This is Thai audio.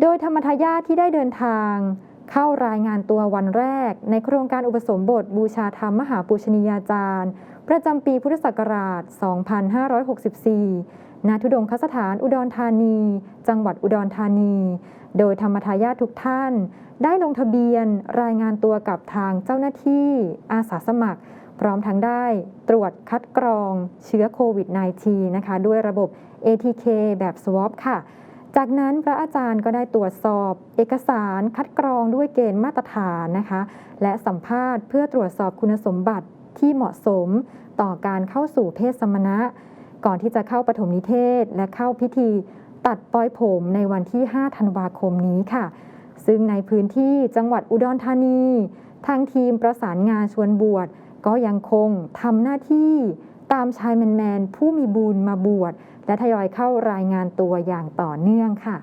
โดยธรรมทายาทที่ได้เดินทาง เข้ารายงานตัววันแรก ในโครงการอุปสมบทบูชาธรรมมหาปูชนียาจารย์ ประจำปีพุทธศักราช 2564 ณ ทุดงคสถานอุดรธานี จังหวัดอุดรธานี โดยธรรมทายาททุกท่าน ได้ลงทะเบียนรายงานตัวกับทางเจ้าหน้าที่ อาสาสมัคร พร้อมทั้งได้ตรวจคัดกรองเชื้อโควิด -19 นะคะ ด้วยระบบ ATK แบบ swab ค่ะ จากนั้นพระอาจารย์ก็ได้ตรวจสอบ เอกสารคัดกรองด้วยเกณฑ์มาตรฐานนะคะ และสัมภาษณ์เพื่อตรวจสอบคุณสมบัติที่เหมาะสมต่อการเข้าสู่เพศสมณะ ก่อนที่จะเข้าปฐมนิเทศ และเข้าพิธีตัดปลอยผมในวันที่ 5 ธันวาคมนี้ค่ะ ซึ่งในพื้นที่จังหวัดอุดรธานี ทางทีมประสานงานชวนบวชก็ยังคงทำหน้าที่ ตามชายแมนๆผู้มีบุญมาบวชและทยอยเข้ารายงานตัวอย่างต่อเนื่องค่ะ